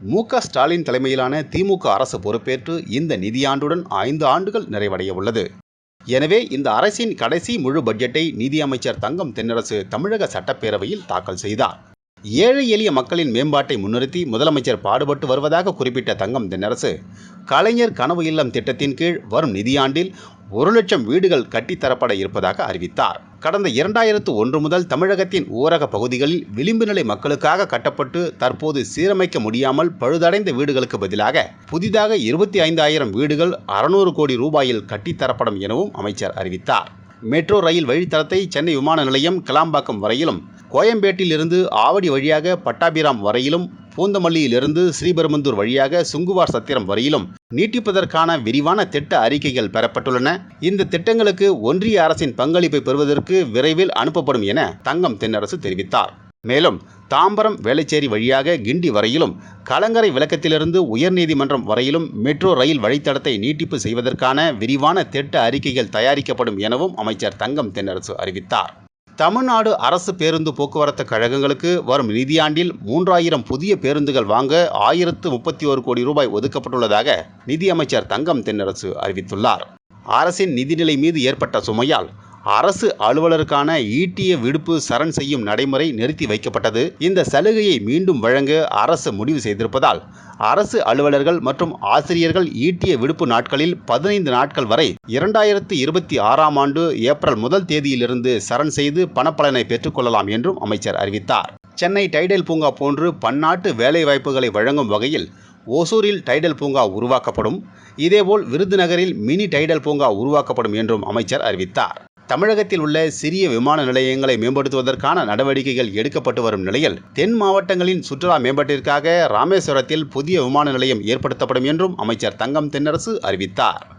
மு க ஸ்டாலின் தலைமையிலான திமுக அரசு பொறுப்பேற்று இந்த நிதியாண்டுடன் ஐந்து ஆண்டுகள் நிறைவடைய உள்ளது எனவே இந்த அரசின் கடைசி முழு பட்ஜெட்டை நிதியமைச்சர் தங்கம் தென்னரசு தமிழக சட்டப்பேரவையில் தாக்கல் செய்தார். ஏழை எளிய மக்களின் மேம்பாட்டை முன்னிறுத்தி முதலமைச்சர் பாடுபட்டு வருவதாக குறிப்பிட்ட தங்கம் தென்னரசு கலைஞர் கனவு இல்லம் திட்டத்தின் கீழ் வரும் நிதியாண்டில் ஒரு லட்சம் வீடுகள் கட்டித்தரப்பட இருப்பதாக அறிவித்தார். கடந்த இரண்டாயிரத்து ஒன்று முதல் தமிழகத்தின் ஊரக பகுதிகளில் விளிம்பு நிலை மக்களுக்காக கட்டப்பட்டு தற்போது சீரமைக்க முடியாமல் பழுதடைந்த வீடுகளுக்கு பதிலாக புதிதாக இருபத்தி ஐந்தாயிரம் வீடுகள் அறுநூறு கோடி ரூபாயில் கட்டித்தரப்படும் எனவும் அமைச்சர் அறிவித்தார். மெட்ரோ ரயில் வழித்தடத்தை சென்னை விமான நிலையம் கிளாம்பாக்கம் வரையிலும் கோயம்பேட்டில் இருந்து ஆவடி வழியாக பட்டாபிராம் வரையிலும் பூந்தமல்லியிலிருந்து ஸ்ரீபெருமந்தூர் வழியாக சுங்குவார் சத்திரம் வரையிலும் நீட்டிப்பதற்கான விரிவான திட்ட அறிக்கைகள் பெறப்பட்டுள்ளன. இந்த திட்டங்களுக்கு ஒன்றிய அரசின் பங்களிப்பை பெறுவதற்கு விரைவில் அனுப்பப்படும் என தங்கம் தென்னரசு தெரிவித்தார். மேலும் தாம்பரம் வேளச்சேரி வழியாக கிண்டி வரையிலும் கலங்கரை விளக்கத்திலிருந்து உயர்நீதிமன்றம் வரையிலும் மெட்ரோ ரயில் வழித்தடத்தை நீட்டிப்பு செய்வதற்கான விரிவான திட்ட அறிக்கைகள் தயாரிக்கப்படும் எனவும் அமைச்சர் தங்கம் தென்னரசு அறிவித்தார். தமிழ்நாடு அரசு பேருந்து போக்குவரத்து கழகங்களுக்கு வரும் நிதியாண்டில் மூன்றாயிரம் புதிய பேருந்துகள் வாங்க ஆயிரத்து முப்பத்தி ஒரு கோடி ரூபாய் ஒதுக்கப்பட்டுள்ளதாக நிதியமைச்சர் தங்கம் தென்னரசு அறிவித்துள்ளார். அரசின் நிதிநிலை மீது ஏற்பட்ட சுமையால் அரசு அலுவலருக்கான ஈட்டிய விடுப்பு சரண் செய்யும் நடைமுறை நிறுத்தி வைக்கப்பட்டது. இந்த சலுகையை மீண்டும் வழங்க அரசு முடிவு செய்திருப்பதால் அரசு அலுவலர்கள் மற்றும் ஆசிரியர்கள் ஈட்டிய விடுப்பு நாட்களில் பதினைந்து நாட்கள் வரை இரண்டாயிரத்து இருபத்தி ஆறாம் ஆண்டு ஏப்ரல் முதல் தேதியிலிருந்து சரண் செய்து பணப்பலனை பெற்றுக்கொள்ளலாம் என்றும் அமைச்சர் அறிவித்தார். சென்னை டைடல் பூங்கா போன்று பன்னாட்டு வேலைவாய்ப்புகளை வழங்கும் வகையில் ஓசூரில் டைடல் பூங்கா உருவாக்கப்படும். இதேபோல் விருதுநகரில் மினி டைடல் பூங்கா உருவாக்கப்படும் என்றும் அமைச்சர் அறிவித்தார். தமிழகத்தில் உள்ள சிறிய விமான நிலையங்களை மேம்படுத்துவதற்கான நடவடிக்கைகள் எடுக்கப்பட்டு வரும் நிலையில் தென் மாவட்டங்களின் சுற்றுலா மேம்பாட்டிற்காக ராமேஸ்வரத்தில் புதிய விமான நிலையம் ஏற்படுத்தப்படும் என்றும் அமைச்சர் தங்கம் தென்னரசு அறிவித்தார்.